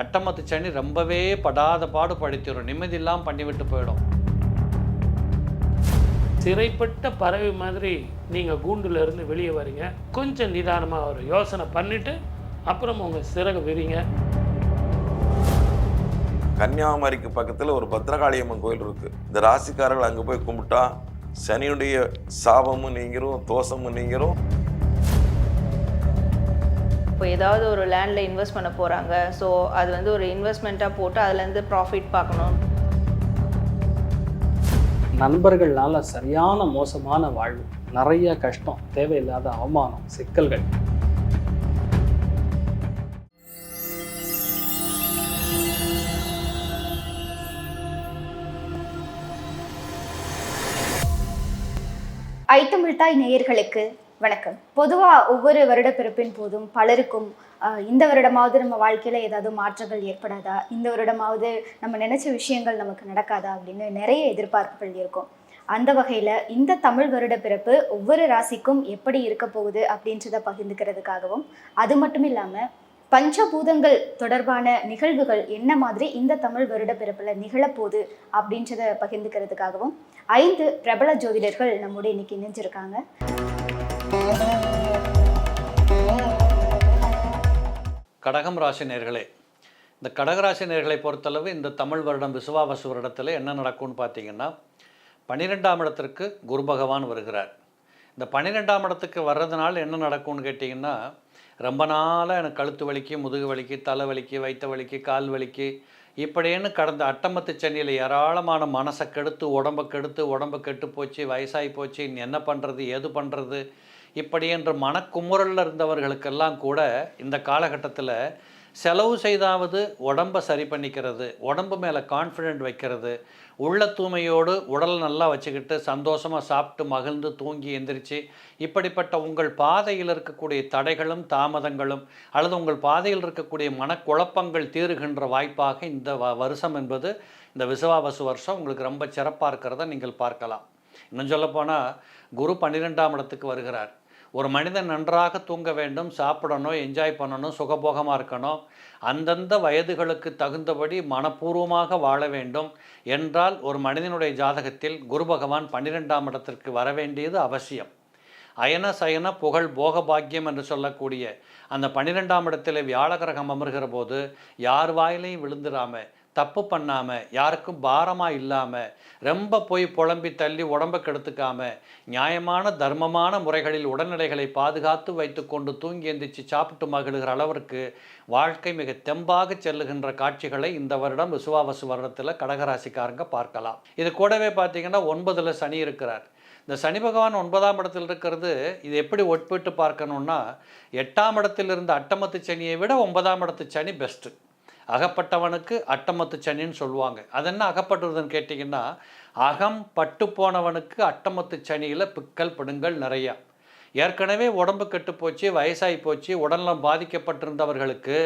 அட்டமத்து சனி ரொம்பவே படாத பாடு படுத்திடும் நிம்மதி இல்லாமல் பண்ணிவிட்டு போயிடும். சிறைப்பட்ட பறவை மாதிரி நீங்கள் கூண்டுல இருந்து வெளியே வரீங்க. கொஞ்சம் நிதானமாக ஒரு யோசனை பண்ணிவிட்டு அப்புறம் உங்கள் சிறகு விரிங்க. கன்னியாகுமரிக்கு பக்கத்தில் ஒரு பத்ரகாளியம்மன் கோயில் இருக்கு. இந்த ராசிக்காரர்கள் அங்கே போய் கும்பிட்டா சனியுடைய சாபமும் நீங்கிரும் தோஷமும் நீங்கிரும். இப்போ ஏதாவது ஒரு லேண்டில் இன்வெஸ்ட் பண்ண போகிறாங்க ஸோ அது வந்து ஒரு இன்வெஸ்ட்மெண்ட்டாக போட்டு அதுலேருந்து ப்ராஃபிட் பார்க்கணும். நண்பர்கள்னால சரியான மோசமான வாழ்வு நிறைய கஷ்டம் தேவையில்லாத அவமானம் சிக்கல்கள். ஐத்தமிழ்தாய் நேயர்களுக்கு வணக்கம். பொதுவாக ஒவ்வொரு வருடப்பிறப்பின் போதும் பலருக்கும் இந்த வருடமாவது நம்ம வாழ்க்கையில் ஏதாவது மாற்றங்கள் ஏற்படாதா? இந்த வருடமாவது நம்ம நினச்ச விஷயங்கள் நமக்கு நடக்காதா? அப்படின்னு நிறைய எதிர்பார்ப்புகள் இருக்கும். அந்த வகையில் இந்த தமிழ் வருட பிறப்பு ஒவ்வொரு ராசிக்கும் எப்படி இருக்க போகுது அப்படின்றத பகிர்ந்துக்கிறதுக்காகவும் அது மட்டும் இல்லாமல் பஞ்சபூதங்கள் தொடர்பான நிகழ்வுகள் என்ன மாதிரி இந்த தமிழ் வருட பிறப்பில் நிகழப்போகுது அப்படின்றத பகிர்ந்துக்கிறதுக்காகவும் ஐந்து பிரபல ஜோதிடர்கள் நம்முடைய இன்னைக்கு இணைஞ்சிருக்காங்க. கடகம் ராசி நேர்களே இந்த கடகராசி நேர்களை பொறுத்தளவு இந்த தமிழ் வருடம் விசுவாவசு வருடத்தில் என்ன நடக்கும்னு பார்த்தீங்கன்னா பன்னிரெண்டாம் இடத்திற்கு குரு பகவான் வருகிறார். இந்த பன்னிரெண்டாம் இடத்துக்கு வர்றதுனால என்ன நடக்கும்னு கேட்டிங்கன்னா ரொம்ப நாளாக எனக்கு கழுத்து வலிக்கு முதுகு வலிக்கு தலை வலிக்கு வைத்த வலிக்கு கால் வலிக்கு இப்படின்னு கடந்த அட்டமத்து சென்னையில் ஏராளமான மனசை கெடுத்து உடம்பை கெடுத்து உடம்பு கெட்டு போச்சு வயசாகி போச்சு என்ன பண்ணுறது ஏது பண்ணுறது இப்படி என்று மனக்குமுறலில் இருந்தவர்களுக்கெல்லாம் கூட இந்த காலகட்டத்தில் செலவு செய்தாவது உடம்பை சரி பண்ணிக்கிறது உடம்பு மேலே கான்ஃபிடென்ட் வைக்கிறது உள்ள தூய்மையோடு உடல் நல்லா வச்சுக்கிட்டு சந்தோஷமாக சாப்பிட்டு மகிழ்ந்து தூங்கி எந்திரிச்சு இப்படிப்பட்ட உங்கள் பாதையில் இருக்கக்கூடிய தடைகளும் தாமதங்களும் அல்லது உங்கள் பாதையில் இருக்கக்கூடிய மனக்குழப்பங்கள் தீருகின்ற வாய்ப்பாக இந்த வ- வருஷம் என்பது இந்த விசுவாவசு வருஷம் உங்களுக்கு ரொம்ப சிறப்பாக இருக்கிறத நீங்கள் பார்க்கலாம். இன்னும் சொல்லப்போனால் குரு பன்னிரெண்டாம் இடத்துக்கு வருகிறார். ஒரு மனிதன் நன்றாக தூங்க வேண்டும் சாப்பிடணும் என்ஜாய் பண்ணணும் சுகபோகமாக இருக்கணும் அந்தந்த வயதுகளுக்கு தகுந்தபடி மனப்பூர்வமாக வாழ வேண்டும் என்றால் ஒரு மனிதனுடைய ஜாதகத்தில் குரு பகவான் பன்னிரெண்டாம் இடத்திற்கு வர வேண்டியது அவசியம். அயன சயன புகழ் போக பாக்கியம் என்று சொல்லக்கூடிய அந்த பன்னிரெண்டாம் இடத்தில் வியாழகிரகம் அமர்கிற போது யார் வாயிலையும் விழுந்துடாமல் தப்பு பண்ணாமல் யாருக்கும் பாரமாக இல்லாமல் ரொம்ப போய் புலம்பி தள்ளி உடம்பை கெடுத்துக்காமல் நியாயமான தர்மமான முறைகளில் உடல்நிலைகளை பாதுகாத்து வைத்துக்கொண்டு தூங்கி எந்திரிச்சு சாப்பிட்டு மகிழுகிற அளவிற்கு வாழ்க்கை மிக தெம்பாக செல்லுகின்ற காட்சிகளை இந்த வருடம் விசுவாவசு வருடத்தில் கடகராசிக்காரங்க பார்க்கலாம். இது கூடவே பார்த்தீங்கன்னா ஒன்பதில் சனி இருக்கிறார். இந்த சனி பகவான் ஒன்பதாம் இடத்தில் இருக்கிறது இது எப்படி ஒப்பிட்டு பார்க்கணுன்னா எட்டாம் இடத்தில் இருந்த அட்டமத்து சனியை விட ஒன்பதாம் இடத்து சனி பெஸ்ட்டு அகப்பட்டவனுக்கு அட்டமத்து சனின்னு சொல்லுவாங்க. அது என்ன அகப்பட்டுறதுன்னு கேட்டிங்கன்னா அகம் பட்டு போனவனுக்கு அட்டமத்து சனியில் பிக்கல் பிடுங்கள் நிறையா. ஏற்கனவே உடம்பு கெட்டு போச்சு வயசாகி போச்சு உடல்நலம் பாதிக்கப்பட்டிருந்தவர்களுக்கு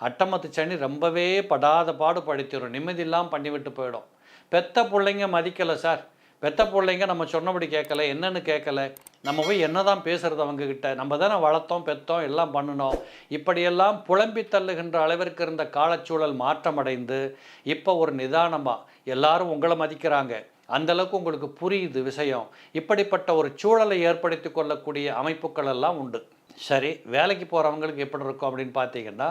அட்டமத்து சனி ரொம்பவே படாத பாடு படுத்திடும் பண்ணிவிட்டு போயிடும். பெத்த பிள்ளைங்க மதிக்கலை சார். பெத்த பிள்ளைங்க நம்ம சொன்னபடி கேட்கல என்னன்னு கேட்கல. நம்ம போய் என்ன தான் பேசுகிறது அவங்கக்கிட்ட நம்ம தானே வளர்த்தோம் பெத்தோம் எல்லாம் பண்ணினோம். இப்படியெல்லாம் புலம்பி தள்ளுகின்ற அளவிற்கு இருந்த காலச்சூழல் மாற்றமடைந்து இப்போ ஒரு நிதானமாக எல்லாரும் உங்களை மதிக்கிறாங்க. அந்தளவுக்கு உங்களுக்கு புரியுது விஷயம். இப்படிப்பட்ட ஒரு சூழலை ஏற்படுத்தி கொள்ளக்கூடிய அமைப்புகள் எல்லாம் உண்டு. சரி வேலைக்கு போகிறவங்களுக்கு எப்படி இருக்கும் அப்படின்னு பார்த்தீங்கன்னா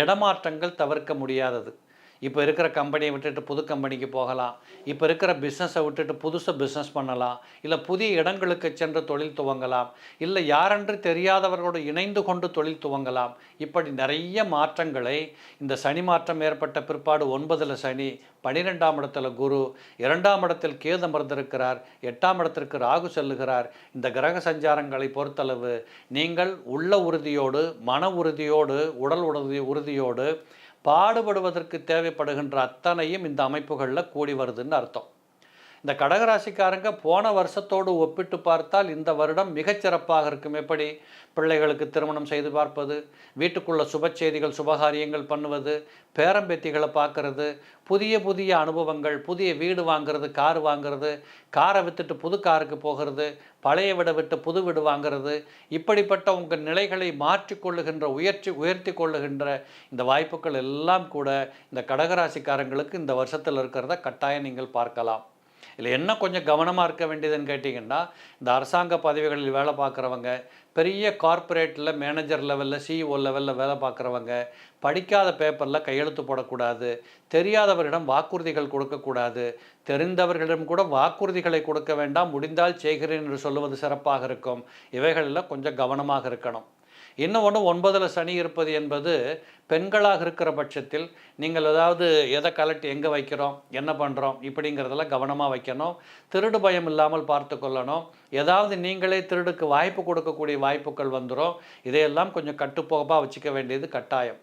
இடமாற்றங்கள் தவிர்க்க முடியாதது. இப்போ இருக்கிற கம்பெனியை விட்டுட்டு புது கம்பெனிக்கு போகலாம். இப்போ இருக்கிற பிஸ்னஸை விட்டுட்டு புதுசாக பிஸ்னஸ் பண்ணலாம். இல்லை புதிய இடங்களுக்கு சென்று தொழில் துவங்கலாம். இல்லை யாரென்று தெரியாதவர்களோடு இணைந்து கொண்டு தொழில் துவங்கலாம். இப்படி நிறைய மாற்றங்களை இந்த சனி மாற்றம் ஏற்பட்ட பிற்பாடு ஒன்பதில் சனி பனிரெண்டாம் இடத்துல குரு இரண்டாம் இடத்தில் கேது அமர்ந்திருக்கிறார் எட்டாம் இடத்திற்கு ராகு செல்லுகிறார். இந்த கிரக சஞ்சாரங்களை பொறுத்தளவு நீங்கள் உள்ள உறுதியோடு மன உறுதியோடு உடல் உறுதி உறுதியோடு பாடுபடுவதற்கு தேவைப்படுகின்ற அத்தனையும் இந்த அமைப்புகளில் கூடி வருதுன்னு அர்த்தம். இந்த கடகராசிக்காரங்க போன வருஷத்தோடு ஒப்பிட்டு பார்த்தால் இந்த வருடம் மிகச்சிறப்பாக இருக்கும். எப்படி? பிள்ளைகளுக்கு திருமணம் செய்து பார்ப்பது வீட்டுக்குள்ள சுப செய்திகள் சுபகாரியங்கள் பண்ணுவது பேரம்பேத்திகளை பார்க்கறது புதிய புதிய அனுபவங்கள் புதிய வீடு வாங்குறது கார் வாங்குறது காரை விற்றுட்டு புது காருக்கு போகிறது பழைய வீடை விட்டு புது வீடு வாங்குறது இப்படிப்பட்ட உங்கள் நிலைகளை மாற்றிக்கொள்ளுகின்ற உயர்ச்சி உயர்த்தி கொள்ளுகின்ற இந்த வாய்ப்புகள் எல்லாம் கூட இந்த கடகராசிக்காரங்களுக்கு இந்த வருஷத்தில் இருக்கிறத கட்டாயம் நீங்கள் பார்க்கலாம். இதில் என்ன கொஞ்சம் கவனமாக இருக்க வேண்டியதுன்னு கேட்டிங்கன்னா இந்த அரசாங்க பதவிகளில் வேலை பார்க்குறவங்க பெரிய கார்ப்பரேட்டில் மேனேஜர் லெவலில் சிஇஓ லெவலில் வேலை பார்க்குறவங்க படிக்காத பேப்பரில் கையெழுத்து போடக்கூடாது தெரியாதவரிடம் வாக்குறுதிகள் கொடுக்கக்கூடாது தெரிந்தவர்களிடம் கூட வாக்குறுதிகளை கொடுக்க வேண்டாம் முடிந்தால் செய்கிறேன் என்று சொல்லுவது சிறப்பாக இருக்கும். இவைகளில் கொஞ்சம் கவனமாக இருக்கணும். இன்னும் ஒன்று ஒன்பதில் சனி இருப்பது என்பது பெண்களாக இருக்கிற பட்சத்தில் நீங்கள் ஏதாவது எதை கலட்டி எங்கே வைக்கிறோம் என்ன பண்ணுறோம் இப்படிங்கிறதெல்லாம் கவனமாக வைக்கணும். திருடு பயம் இல்லாமல் பார்த்து கொள்ளணும். ஏதாவது நீங்களே திருடுக்கு வாய்ப்பு கொடுக்கக்கூடிய வாய்ப்புகள் வந்துடும். இதையெல்லாம் கொஞ்சம் கட்டுப்போகப்பாக வச்சுக்க வேண்டியது கட்டாயம்.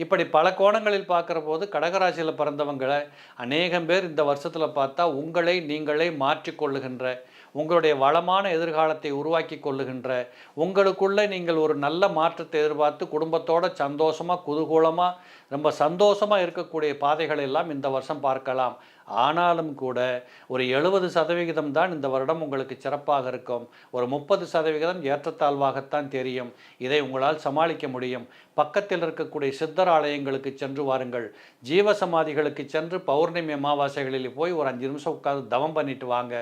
இப்படி பல கோணங்களில் பார்க்குற போது கடகராசியில் பிறந்தவங்களை அநேகம் பேர் இந்த வருஷத்தில் பார்த்தா உங்களை நீங்களே மாற்றிக்கொள்ளுகின்ற உங்களுடைய வளமான எதிர்காலத்தை உருவாக்கி கொள்ளுகின்ற உங்களுக்குள்ளே நீங்கள் ஒரு நல்ல மாற்றத்தை எதிர்பார்த்து குடும்பத்தோட சந்தோஷமாக குதூகூலமாக ரொம்ப சந்தோஷமாக இருக்கக்கூடிய பாதைகளை எல்லாம் இந்த வருஷம் பார்க்கலாம். ஆனாலும் கூட ஒரு எழுபது சதவிகிதம் தான் இந்த வருடம் உங்களுக்கு சிறப்பாக இருக்கும். ஒரு முப்பது சதவிகிதம் ஏற்றத்தாழ்வாகத்தான் தெரியும். இதை உங்களால் சமாளிக்க முடியும். பக்கத்தில் இருக்கக்கூடிய சித்தர் ஆலயங்களுக்கு சென்று வாருங்கள். ஜீவ சமாதிகளுக்கு சென்று பௌர்ணமி அமாவாசைகளில் போய் ஒரு அஞ்சு நிமிஷம் உட்காந்து தவம் பண்ணிட்டு வாங்க.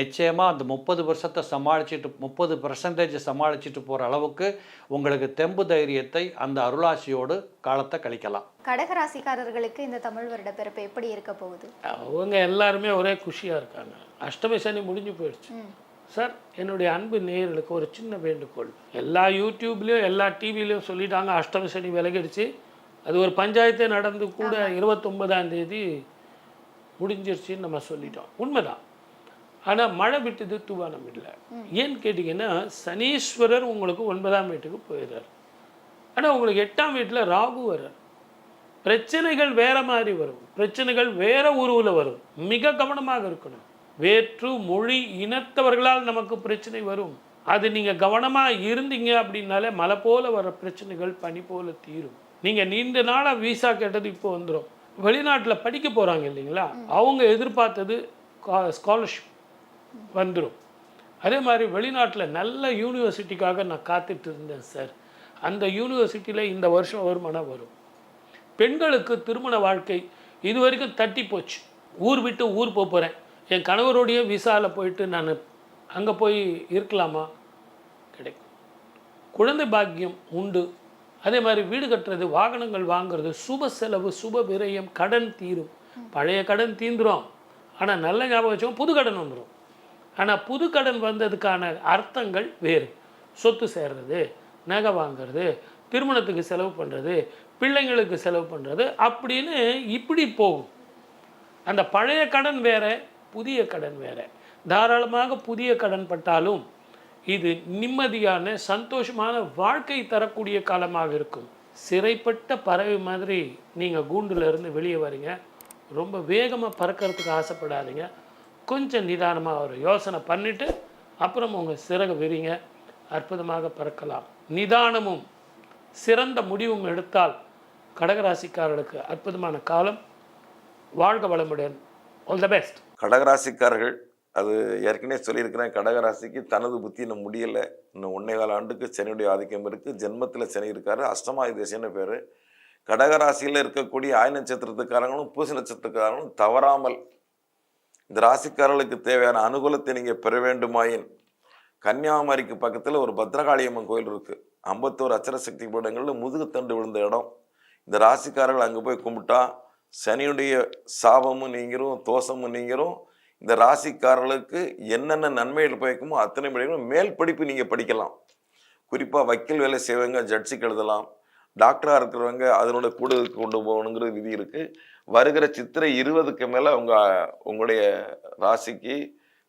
நிச்சயமாக அந்த முப்பது வருஷத்தை சமாளிச்சுட்டு முப்பது பர்சன்டேஜ் சமாளிச்சுட்டு போகிற அளவுக்கு உங்களுக்கு தெம்பு தைரியத்தை அந்த அருளாசியோடு காலத்தை கழிக்கலாம். கடகராசிக்காரர்களுக்கு இந்த தமிழ் வருட பிறப்பு எப்படி இருக்க போகுது? அவங்க எல்லாருமே ஒரே குஷியாக இருக்காங்க. அஷ்டமி சனி முடிஞ்சு போயிடுச்சு. சார் என்னுடைய அன்பு நேயர்களுக்கு ஒரு சின்ன வேண்டுகோள். எல்லா யூடியூப்லேயும் எல்லா டிவிலையும் சொல்லிட்டாங்க அஷ்டமி சனி விலகிடுச்சு. அது ஒரு பஞ்சாயத்தே நடந்து கூட இருபத்தொன்பதாம் தேதி முடிஞ்சிருச்சுன்னு நம்ம சொல்லிட்டோம். உண்மைதான். ஆனால் மழை விட்டது தூவானம் இல்லை. ஏன்னு கேட்டிங்கன்னா சனீஸ்வரர் உங்களுக்கு ஒன்பதாம் வீட்டுக்கு போயிடுறார். ஆனால் உங்களுக்கு எட்டாம் வீட்டில் ராகு வர்றார். பிரச்சனைகள் வேற மாதிரி வரும். பிரச்சனைகள் வேற உருவில் வரும். மிக கவனமாக இருக்கணும். வேற்று மொழி இனத்தவர்களால் நமக்கு பிரச்சனை வரும். அது நீங்கள் கவனமாக இருந்தீங்க அப்படின்னாலே மலை போல வர பிரச்சனைகள் பனி போல தீரும். நீங்கள் நீண்ட நாளாக விசா கேட்டது இப்போ வந்துடும் வெளிநாட்டில் படிக்க போகிறாங்க இல்லைங்களா? அவங்க எதிர்பார்த்தது ஸ்காலர்ஷிப் வந்துடும் அதே மாதிரி வெளிநாட்டில் நல்ல யூனிவர்சிட்டிக்காக நான் காத்துட்டு இருந்தேன் சார் அந்த யூனிவர்சிட்டியில் இந்த வருஷம் வருமானம் வரும். பெண்களுக்கு திருமண வாழ்க்கை இது வரைக்கும் தட்டி போச்சு. ஊர் விட்டு ஊர் போக போகிறேன் என் கணவருடைய விசாவில் போயிட்டு நான் அங்கே போய் இருக்கலாமா? கிடைக்கும். குழந்தை பாக்கியம் உண்டு. அதே மாதிரி வீடு கட்டுறது வாகனங்கள் வாங்குறது சுப செலவு சுப விரயம் கடன் தீரும். பழைய கடன் தீந்துடும் ஆனால் நல்ல ஞாபகம் வச்சோம் புது கடன் வந்துடும் ஆனால் புது கடன் வந்ததுக்கான அர்த்தங்கள் வேறு. சொத்து சேர்றது நகை வாங்குறது திருமணத்துக்கு செலவு பண்ணுறது பிள்ளைங்களுக்கு செலவு பண்ணுறது அப்படின்னு இப்படி போகும். அந்த பழைய கடன் வேற புதிய கடன் வேறு. தாராளமாக புதிய கடன் பட்டாலும் இது நிம்மதியான சந்தோஷமான வாழ்க்கை தரக்கூடிய காலமாக இருக்கும். சிறைப்பட்ட பறவை மாதிரி நீங்கள் கூண்டுலேருந்து வெளியே வரீங்க. ரொம்ப வேகமாக பறக்கிறதுக்கு ஆசைப்படாதீங்க. கொஞ்சம் நிதானமாக ஒரு யோசனை பண்ணிவிட்டு அப்புறம் உங்கள் சிறகு விரிங்க. அற்புதமாக பறக்கலாம். நிதானமும் சிறந்த முடிவும் எடுத்தால் கடகராசிக்காரர்களுக்கு அற்புதமான காலம். வாழ்க வளமுடன். ஆல் த பெஸ்ட் கடகராசிக்காரர்கள் அது ஏற்கனவே சொல்லியிருக்கிறேன் கடகராசிக்கு தனது புத்தி இன்னும் முடியலை. இன்னும் ஒன்னே கால ஆண்டுக்கு சனியுடைய ஆதிக்கம் இருக்குது ஜென்மத்தில் சனி இருக்கார். அஷ்டமா திசைன்னு பேர். கடகராசியில் இருக்கக்கூடிய ஆய் நட்சத்திரத்துக்காரங்களும் பூச நட்சத்திரக்காரங்களும் தவறாமல் இந்த ராசிக்காரர்களுக்கு தேவையான அனுகூலத்தை நீங்கள் பெற வேண்டுமாயின் கன்னியாகுமரிக்கு பக்கத்தில் ஒரு பத்ரகாளியம்மன் கோயில் இருக்குது ஐம்பத்தோரு அச்சர சக்தி பீடங்களில் முதுகுத்தண்டு விழுந்த இடம். இந்த ராசிக்காரர்கள் அங்கே போய் கும்பிட்டா சனியுடைய சாபமும் நீங்கிறோம் தோஷமும் நீங்கிறோம் இந்த ராசிக்காரர்களுக்கு என்னென்ன நன்மைகள் பயக்குமோ அத்தனை படிக்கணும் மேல் படிப்பு நீங்கள் படிக்கலாம். குறிப்பாக வக்கீல் வேலை செய்வங்க ஜட்ஜுக்கு எழுதலாம். டாக்டராக இருக்கிறவங்க அதனோட கூடுதலுக்கு கொண்டு போகணுங்கிற விதி இருக்குது வருகிற சித்திரை இருபதுக்கு மேலே உங்கள் உங்களுடைய ராசிக்கு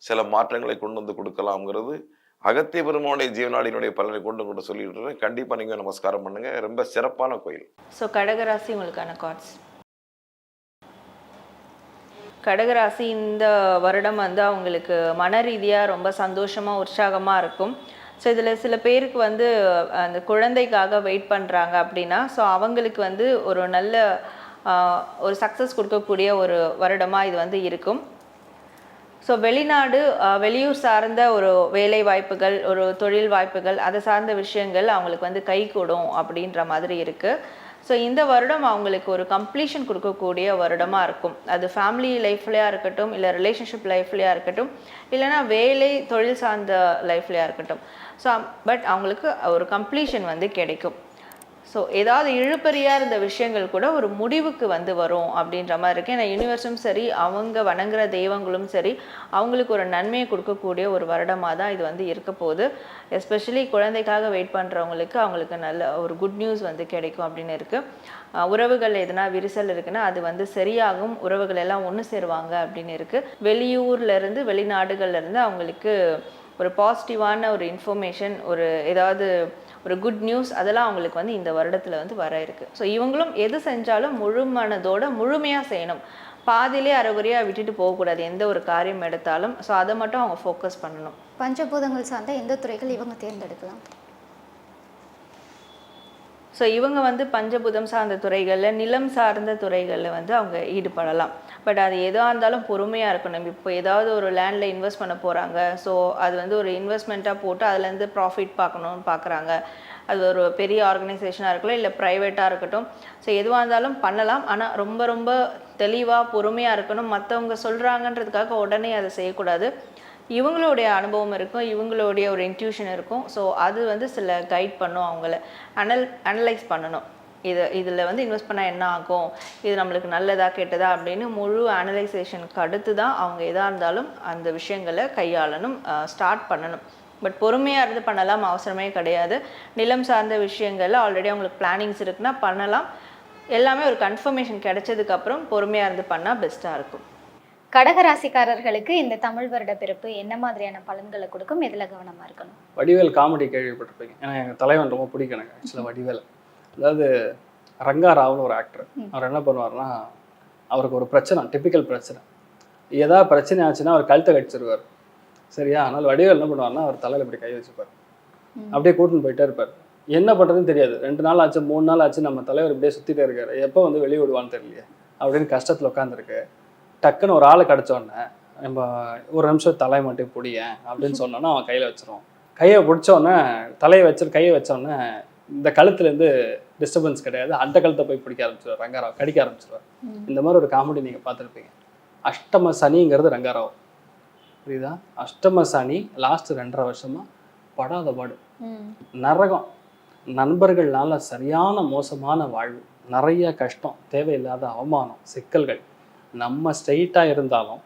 சில மாற்றங்களை கொண்டு வந்து கொடுக்கலாம்ங்கிறது அகத்திய பெருமானுடைய ஜீவனாடியினுடைய பலனை கொண்டு கொண்டு சொல்லிட்டு இருக்கேன் கண்டிப்பாக நீங்கள் நமஸ்காரம் பண்ணுங்க. ரொம்ப சிறப்பான கோயில். ஸோ கடகராசி உங்களுக்கான கார்ட்ஸ் கடகராசி இந்த வருடம் வந்து அவங்களுக்கு மன ரீதியாக ரொம்ப சந்தோஷமாக உற்சாகமாக இருக்கும். ஸோ இதில் சில பேருக்கு வந்து அந்த குழந்தைக்காக வெயிட் பண்ணுறாங்க அப்படின்னா ஸோ அவங்களுக்கு வந்து ஒரு நல்ல ஒரு சக்ஸஸ் கொடுக்கக்கூடிய ஒரு வருடமாக இது வந்து இருக்கும். ஸோ வெளிநாடு வெளியூர் சார்ந்த ஒரு வேலை வாய்ப்புகள் ஒரு தொழில் வாய்ப்புகள் அதை சார்ந்த விஷயங்கள் அவங்களுக்கு வந்து கை கூடும் அப்படின்ற மாதிரி இருக்குது ஸோ இந்த வருடம் அவங்களுக்கு ஒரு கம்ப்ளீஷன் கொடுக்கக்கூடிய வருடமாக இருக்கும். அது ஃபேமிலி லைஃப்லையாக இருக்கட்டும் இல்லை ரிலேஷன்ஷிப் லைஃப்லையாக இருக்கட்டும் இல்லைன்னா வேலை தொழில் சார்ந்த லைஃப்லையாக இருக்கட்டும். ஸோ பட் அவங்களுக்கு ஒரு கம்ப்ளீஷன் வந்து கிடைக்கும். ஸோ ஏதாவது இழுப்பறியாக இருந்த விஷயங்கள் கூட ஒரு முடிவுக்கு வந்து வரும் அப்படின்ற மாதிரி இருக்கு. ஏன்னா யூனிவர்ஸும் சரி அவங்க வணங்குற தெய்வங்களும் சரி அவங்களுக்கு ஒரு நன்மையை கொடுக்கக்கூடிய ஒரு வருடமாக தான் இது வந்து இருக்க போகுது. எஸ்பெஷலி குழந்தைக்காக வெயிட் பண்ணுறவங்களுக்கு அவங்களுக்கு நல்ல ஒரு குட் நியூஸ் வந்து கிடைக்கும் அப்படின்னு இருக்குது உறவுகள் எதனா விரிசல் இருக்குன்னா அது வந்து சரியாகும். உறவுகள் எல்லாம் ஒன்று சேருவாங்க அப்படின்னு இருக்குது வெளியூர்லேருந்து வெளிநாடுகள்லேருந்து இருந்து அவங்களுக்கு ஒரு பாசிட்டிவான ஒரு இன்ஃபர்மேஷன் ஒரு ஏதாவது ஒரு குட் நியூஸ் அதெல்லாம் அவங்களுக்கு வந்து இந்த வருடத்தில் வந்து வர இருக்கு. ஸோ இவங்களும் எது செஞ்சாலும் முழு மனதோட முழுமையாக செய்யணும். பாதியிலே அறகுறையாக விட்டுட்டு போகக்கூடாது. எந்த ஒரு காரியம் எடுத்தாலும். ஸோ அதை மட்டும் அவங்க ஃபோக்கஸ் பண்ணணும். பஞ்சபூதங்கள் சார்ந்த எந்த துறைகள் இவங்க தேர்ந்தெடுக்கலாம்? ஸோ இவங்க வந்து பஞ்சபுதம் சார்ந்த துறைகளில் நிலம் சார்ந்த துறைகளில் வந்து அவங்க ஈடுபடலாம். பட் அது எதாக இருந்தாலும் பொறுமையாக இருக்கணும். இப்போ ஏதாவது ஒரு லேண்டில் இன்வெஸ்ட் பண்ண போகிறாங்க ஸோ அது வந்து ஒரு இன்வெஸ்ட்மெண்ட்டாக போட்டு அதுலேருந்து ப்ராஃபிட் பார்க்கணும்னு பார்க்குறாங்க அது ஒரு பெரிய ஆர்கனைசேஷனாக இருக்கலாம் இல்லை ப்ரைவேட்டாக இருக்கட்டும். ஸோ எதுவாக இருந்தாலும் பண்ணலாம். ஆனால் ரொம்ப ரொம்ப தெளிவாக பொறுமையாக இருக்கணும். மற்றவங்க சொல்கிறாங்கன்றதுக்காக உடனே அதை செய்யக்கூடாது. இவங்களுடைய அனுபவம் இருக்கும் இவங்களுடைய ஒரு இன்ட்யூஷன் இருக்கும். ஸோ அது வந்து சில கைட் பண்ணும் அவங்கள. அனல் அனலைஸ் பண்ணணும். இது இதில் வந்து இன்வெஸ்ட் பண்ணால் என்ன ஆகும்? இது நம்மளுக்கு நல்லதா கெட்டதா அப்படின்னு முழு அனலைசேஷனுக்கு அடுத்து தான் அவங்க எதாக இருந்தாலும் அந்த விஷயங்களை கையாளணும் ஸ்டார்ட் பண்ணணும். பட் பொறுமையாக இருந்து பண்ணலாம் அவசரமே கிடையாது. நிலம் சார்ந்த விஷயங்களில் ஆல்ரெடி அவங்களுக்கு பிளானிங்ஸ் இருக்குன்னா பண்ணலாம். எல்லாமே ஒரு கன்ஃபர்மேஷன் கிடைச்சதுக்கப்புறம் பொறுமையாக இருந்து பண்ணால் பெஸ்ட்டாக இருக்கும். கடகராசிக்காரர்களுக்கு இந்த தமிழ் வருட பிறப்பு என்ன மாதிரியான பலன்களை கொடுக்கும்? எதில் கவனமாக இருக்கணும்? வடிவேல் காமெடி கேள்விப்பட்டிருப்பீங்க. ஏன்னா எங்கள் தலைவன் ரொம்ப பிடிக்கும் எனக்கு ஆக்சுவலாக வடிவேல். அதாவது ரங்காராவ்னு ஒரு ஆக்டர் அவர் என்ன பண்ணுவார்னா அவருக்கு ஒரு பிரச்சனை டிப்பிக்கல் பிரச்சனை. ஏதாவது பிரச்சனை ஆச்சுன்னா அவர் கழுத்தை கடிச்சிருவார். சரியா? அதனால் வடிவேல் என்ன பண்ணுவார்னா அவர் தலையில் இப்படி கை வச்சுப்பார். அப்படியே கூட்டின்னு போயிட்டே இருப்பார். என்ன பண்ணுறதுன்னு தெரியாது. ரெண்டு நாள் ஆச்சு மூணு நாள் ஆச்சு நம்ம தலைவர் இப்படியே சுற்றிட்டே இருக்காரு. எப்போ வந்து வெளியே விடுவான்னு தெரியலையே? அப்படின்னு கஷ்டத்தில் உட்காந்துருக்கு டக்குன்னு ஒரு ஆளை கிடச்சோடனே நம்ம ஒரு நிமிஷம் தலை மட்டும் பிடியேன் அப்படின்னு சொன்னோன்னா அவன் கையில் வச்சிருவான். கையை பிடிச்சோடனே தலையை வச்சு கையை வச்சோடனே இந்த கழுத்துலேருந்து டிஸ்டர்பன்ஸ் கிடையாது. அந்த கழுத்தை போய் பிடிக்க ஆரம்பிச்சிருவார் ரங்காராவ் கடிக்க ஆரம்பிச்சிருவார். இந்த மாதிரி ஒரு காமெடி நீங்கள் பார்த்துருப்பீங்க. அஷ்டம சனிங்கிறது ரங்காராவ். புரியுதா? அஷ்டம சனி லாஸ்ட் ரெண்டரை வருஷமா படாத பாடு. நரகம். நண்பர்கள்னால சரியான மோசமான வாழ்வு. நிறைய கஷ்டம் தேவையில்லாத அவமானம் சிக்கல்கள். நம்ம ஸ்ட்ரெயிட்டாக இருந்தாலும்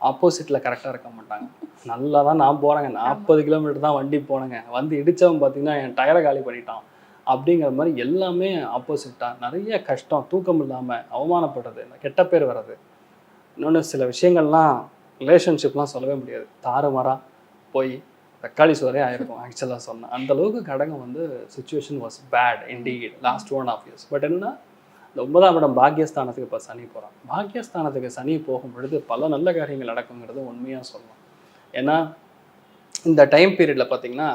ஆப்போசிட்டில் கரெக்டாக இருக்க மாட்டாங்க. நல்லா தான் நான் போகிறேங்க நாற்பது கிலோமீட்டர் தான் வண்டி போனேங்க. வந்து இடித்தவன் பார்த்தீங்கன்னா என் டயரை காலி பண்ணிட்டான். அப்படிங்கிற மாதிரி எல்லாமே ஆப்போசிட்டாக நிறைய கஷ்டம் தூக்கம் இல்லாமல் அவமானப்படுறது கெட்ட பேர் வர்றது. இன்னொன்று சில விஷயங்கள்லாம் ரிலேஷன்ஷிப்லாம் சொல்லவே முடியாது. தாறுமாறாக போய் தக்காளி சோறே ஆயிருக்கும் ஆக்சுவலாக சொன்னேன் அந்தளவுக்கு கடகம் வந்து situation was bad indeed last one of years but என்னன்னா இந்த ஒன்பதாம் இடம் பாக்கியஸ்தானத்துக்கு இப்போ சனி போகிறான் பாக்கியஸ்தானத்துக்கு சனி போகும் பொழுது பல நல்ல காரியங்கள் நடக்குங்கிறது உண்மையாக சொல்லலாம் ஏன்னா இந்த டைம் பீரியடில் பார்த்தீங்கன்னா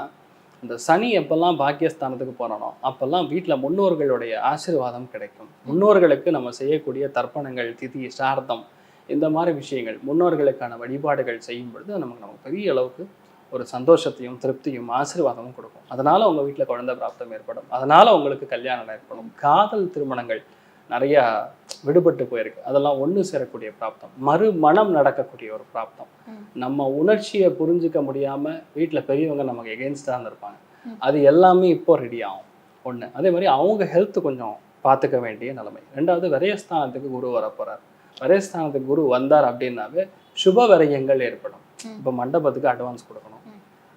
இந்த சனி எப்பெல்லாம் பாக்கியஸ்தானத்துக்கு போகிறனோ அப்போல்லாம் வீட்டில் முன்னோர்களுடைய ஆசீர்வாதம் கிடைக்கும். முன்னோர்களுக்கு நம்ம செய்யக்கூடிய தர்ப்பணங்கள் திதி சார்த்தம் இந்த மாதிரி விஷயங்கள் முன்னோர்களுக்கான வழிபாடுகள் செய்யும் பொழுது நமக்கு நமக்கு பெரிய அளவுக்கு ஒரு சந்தோஷத்தையும் திருப்தியும் ஆசீர்வாதமும் கொடுக்கும். அதனால் உங்கள் வீட்டில் குழந்தை பிராப்தம் ஏற்படும். அதனால் உங்களுக்கு கல்யாணம் ஏற்படும். காதல் திருமணங்கள் நிறைய விடுபட்டு போயிருக்கு. அதெல்லாம் ஒன்று சேரக்கூடிய பிராப்தம். மறுமணம் நடக்கக்கூடிய ஒரு பிராப்தம். நம்ம உணர்ச்சியை புரிஞ்சுக்க முடியாம வீட்டில் பெரியவங்க நமக்கு எகென்ஸ்டாக இருந்திருப்பாங்க. அது எல்லாமே இப்போ ரெடி ஆகும். ஒன்று அதே மாதிரி அவங்க ஹெல்த் கொஞ்சம் பார்த்துக்க வேண்டிய நிலைமை. ரெண்டாவது விரயஸ்தானத்துக்கு குரு வரப்போறார் விரயஸ்தானத்துக்கு குரு வந்தார் அப்படின்னாவே சுப விரயங்கள் ஏற்படும். இப்போ மண்டபத்துக்கு அட்வான்ஸ் கொடுக்கணும்.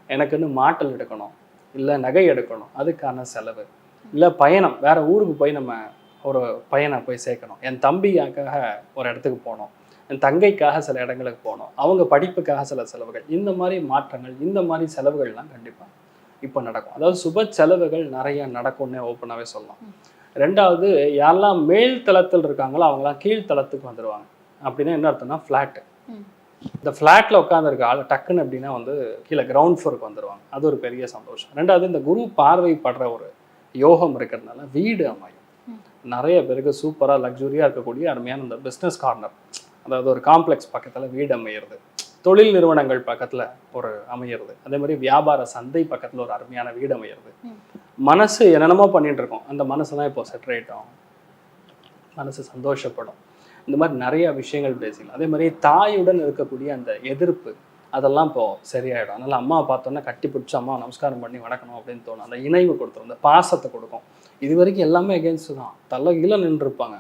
எனக்குன்னு மாட்டல் எடுக்கணும். இல்லை நகை எடுக்கணும். அதுக்கான செலவு. இல்லை பயணம். வேற ஊருக்கு போய் நம்ம ஒரு பையனை போய் சேர்க்கணும். என் தம்பிக்காக ஒரு இடத்துக்கு போகணும். என் தங்கைக்காக சில இடங்களுக்கு போகணும். அவங்க படிப்புக்காக சில செலவுகள். இந்த மாதிரி மாற்றங்கள் இந்த மாதிரி செலவுகள்லாம் கண்டிப்பாக இப்போ நடக்கும். அதாவது சுப செலவுகள் நிறைய நடக்கும்னே ஓப்பனாகவே சொல்லலாம். ரெண்டாவது யாரெல்லாம் மேல் தளத்தில் இருக்காங்களோ அவங்களாம் கீழ்த்தளத்துக்கு வந்துடுவாங்க அப்படின்னா என்ன அர்த்தம்னா ஃப்ளாட்டு இந்த ஃப்ளாட்டில் உட்காந்துருக்க ஆள் டக்குன்னு அப்படின்னா வந்து கீழே கிரவுண்ட் ஃப்ளோருக்கு வந்துடுவாங்க அது ஒரு பெரிய சந்தோஷம். ரெண்டாவது இந்த குரு பார்வை படுற ஒரு யோகம் இருக்கிறதுனால வீடு அமையும். நிறைய பேருக்கு சூப்பராக லக்ஸுரியாக இருக்கக்கூடிய அருமையான இந்த பிஸ்னஸ் கார்னர் அதாவது ஒரு காம்ப்ளெக்ஸ் பக்கத்தில் வீடு அமையிறது. தொழில் நிறுவனங்கள் பக்கத்தில் ஒரு அமையிறது. அதே மாதிரி வியாபார சந்தை பக்கத்தில் ஒரு அருமையான வீடு அமையிறது. மனசு என்னென்னமோ பண்ணிட்டு இருக்கோம். அந்த மனசு தான் இப்போ செட்ரேட் ஆகும். மனசு சந்தோஷப்படும். இந்த மாதிரி நிறைய விஷயங்கள் பேசிக்கலாம் அதே மாதிரி தாயுடன் இருக்கக்கூடிய அந்த எதிர்ப்பு அதெல்லாம் இப்போ சரியாயிடும். அதனால அம்மா பார்த்தோன்னே கட்டி பிடிச்சி அம்மா நமஸ்காரம் பண்ணி வணக்கணும் அப்படின்னு தோணும். அந்த இணைவு கொடுத்துரும். அந்த பாசத்தை கொடுக்கும். இது வரைக்கும் எல்லாமே எகேன்ஸ்ட் தான். தலை கீழே நின்றுருப்பாங்க.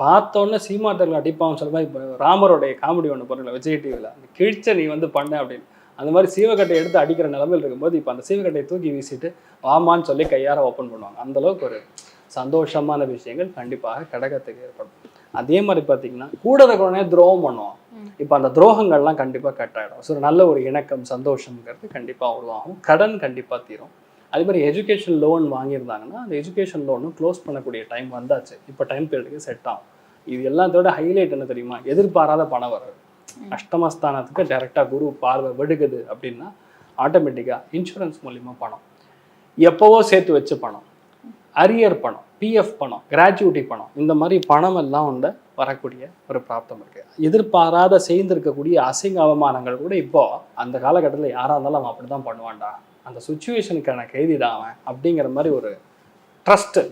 பார்த்தோன்னே சீமாட்டர்கள் அடிப்பாங்க. சொல்ல மாதிரி இப்போ ராமருடைய காமெடி ஒன்று போடுறல விஜய் டிவியில் அந்த கிழிச்ச நீ வந்து பண்ண அப்படின்னு. அந்த மாதிரி சீவக்கட்டை எடுத்து அடிக்கிற நிலமையில் இருக்கும்போது இப்போ அந்த சீவக்கட்டையை தூக்கி வீசிட்டு வாமான்னு சொல்லி கையார ஓப்பன் பண்ணுவாங்க. அந்த அளவுக்கு ஒரு சந்தோஷமான விஷயங்கள் கண்டிப்பாக கடகத்துக்கு ஏற்படும். அதே மாதிரி பார்த்தீங்கன்னா கூட இருக்கிறவனே துரோகம் பண்ணுவான். இப்போ அந்த துரோகங்கள்லாம் கண்டிப்பாக கட் ஆகிடும் ஸோ நல்ல ஒரு இணக்கம் சந்தோஷங்கிறது கண்டிப்பாக உருவாகும். கடன் கண்டிப்பாக தீரும். அதே மாதிரி எஜுகேஷன் லோன் வாங்கியிருந்தாங்கன்னா அந்த எஜுகேஷன் லோனும் க்ளோஸ் பண்ணக்கூடிய டைம் வந்தாச்சு. இப்போ டைம் பீரியடுக்கு செட் ஆகும். இது எல்லாத்தோட ஹைலைட் என்ன தெரியுமா? எதிர்பாராத பணம் வர்றது அஷ்டமஸ்தானத்துக்கு டைரெக்டாக குரு பார்வை விடுகுது அப்படின்னா ஆட்டோமேட்டிக்காக இன்சூரன்ஸ் மூலிமா பணம். எப்போவோ சேர்த்து வச்ச பணம். அரியர் பணம் பிஎஃப் பணம் கிராஜுவிட்டி பணம். இந்த மாதிரி பணம் எல்லாம் வந்து வரக்கூடிய ஒரு பிராப்தம் இருக்கு. எதிர்பாராத செய்திருக்கக்கூடிய அசிங்க அவமானங்கள் கூட இப்போ அந்த காலகட்டத்தில் யாராக இருந்தாலும் அவன் அப்படி தான் பண்ணுவான்டா. அந்த சுச்சுவேஷனுக்கான கைதிதான் அவன் அப்படிங்கிற மாதிரி ஒரு ட்ரஸ்ட்டு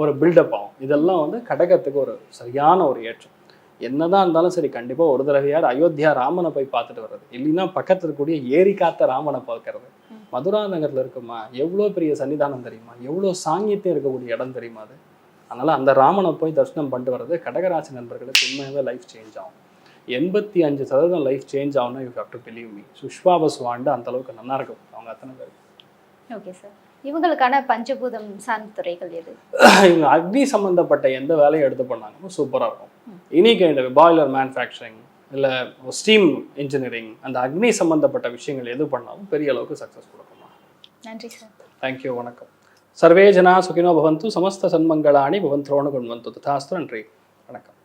ஒரு பில்டப் ஆகும். இதெல்லாம் வந்து கடகத்துக்கு ஒரு சரியான ஒரு ஏற்றம். என்னதான் இருந்தாலும் சரி கண்டிப்பாக ஒரு தடவையார் அயோத்தியா ராமனை போய் பார்த்துட்டு வர்றது. இல்லைன்னா பக்கத்தில் இருக்கக்கூடிய ஏரி காத்த ராமனை பார்க்கறது. மதுரா நகரில் இருக்குமா? எவ்வளோ பெரிய சன்னிதானம் தெரியுமா? எவ்வளோ சாங்கியத்தையும் இருக்கக்கூடிய இடம் தெரியுமா அது? அதனால் அந்த ராமனை போய் தரிசனம் பண்ணிட்டு வர்றது கடகராசி நண்பர்களுக்கு உண்மையாகவே லைஃப் சேஞ்ச் ஆகும். எண்பத்தி அஞ்சு சதவீதம் லைஃப் சேஞ்ச் ஆகும்னா you have to believe me சுஷ்வாபஸ் வாண்டு அந்த அளவுக்கு நல்லா இருக்கும். அவங்க அத்தனை பேர் ஓகே சார் இவங்களுக்கான பஞ்சபூதம் சார்ந்த துறைகள் எது? இவங்க அக்னி சம்மந்தப்பட்ட எந்த வேலையை எடுத்து பண்ணாங்கன்னா சூப்பராக இருக்கும். எனி கைண்ட் பாய்லர் மேனுஃபேக்சரிங் இல்லை ஸ்டீம் இன்ஜினியரிங் அந்த அக்னி சம்மந்தப்பட்ட விஷயங்கள் எது பண்ணாலும் பெரிய அளவுக்கு சக்ஸஸ் கொடுக்குமா? நன்றி சார் தேங்க்யூ வணக்கம். சர்வே ஜனா சுகினோ பவந்து சமஸ்த சன்மங்களாணி பவந்த்ரோணு குண்வந்து ததாஸ்து நன்றி. வணக்கம்.